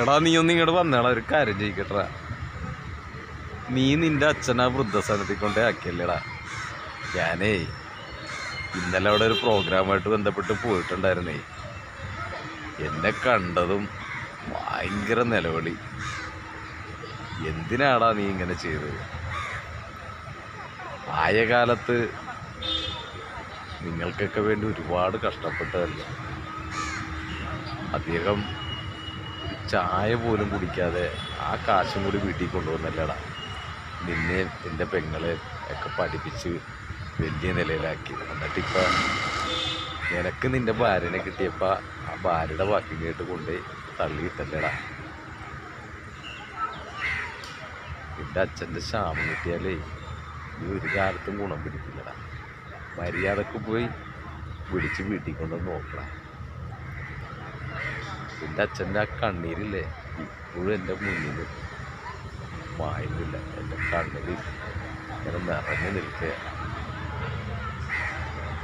എടാ നീ ഒന്നും ഇങ്ങോട്ട് വന്നേടാ ഒരു കാര്യം ചെയ്യിക്കട്ടാ. നീ നിന്റെ അച്ഛനാ വൃദ്ധസനത്തിൽ കൊണ്ടേ ആക്കിയല്ലേടാ. ഞാനേ ഇന്നലെ അവിടെ ഒരു പ്രോഗ്രാമായിട്ട് ബന്ധപ്പെട്ട് പോയിട്ടുണ്ടായിരുന്നേ. എന്നെ കണ്ടതും ഭയങ്കര നിലവിളി. എന്തിനാടാ നീ ഇങ്ങനെ ചെയ്തത്? ആയ കാലത്ത് നിങ്ങൾക്കൊക്കെ വേണ്ടി ഒരുപാട് കഷ്ടപ്പെട്ടതല്ലേ? അദ്ദേഹം ചായ പോലും കുടിക്കാതെ ആ കാശും കൂടി വീട്ടിൽ കൊണ്ടുവന്നല്ലടാ. നിന്നെ നിന്റെ പെങ്ങളെ ഒക്കെ പഠിപ്പിച്ച് വലിയ നിലയിലാക്കി. എന്നിട്ടിപ്പോൾ നിനക്ക് നിന്റെ ഭാര്യനെ കിട്ടിയപ്പോൾ ആ ഭാര്യയുടെ വാക്കും കേട്ട് കൊണ്ട് തള്ളിയിട്ടല്ലടാ നിന്റെ അച്ഛന്റെ ശാപം കിട്ടിയാലേ നീ ഒരു കാലത്തും ഗുണം പിടിക്കില്ലടാ. മര്യാദയ്ക്ക് പോയി വിളിച്ച് വീട്ടിൽ കൊണ്ടുവന്ന് നോക്കണം എന്റെ അച്ഛന്റെ ആ കണ്ണീരില്ലേ? ഇപ്പോഴും എന്റെ മുന്നിൽ മായുന്നില്ല. എന്റെ കണ്ണിൽ ഇങ്ങനെ നിറഞ്ഞു നിൽക്കുക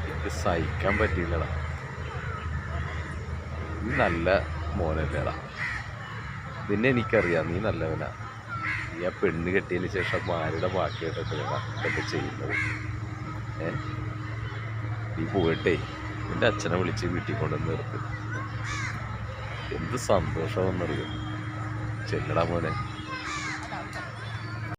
എനിക്ക് സഹിക്കാൻ പറ്റിയില്ലടാ. നീ നല്ല മോനല്ലേടാ. നിന്നെ എനിക്കറിയാം നീ നല്ലവനാ. നീ ആ പെണ്ണ് കെട്ടിയതിന് ശേഷം ഭാര്യയുടെ കേട്ടിട്ടില്ലടാ ഇതൊക്കെ ചെയ്യുന്നത്. ഏ? നീ പോയിട്ടേ. എന്റെ അച്ഛനെ വിളിച്ച് വീട്ടിൽ കൊണ്ടുവന്ന് നിർത്ത്. എന്ത് സന്തോഷമെന്നറിയോ ചെല്ലടാ മോനെ.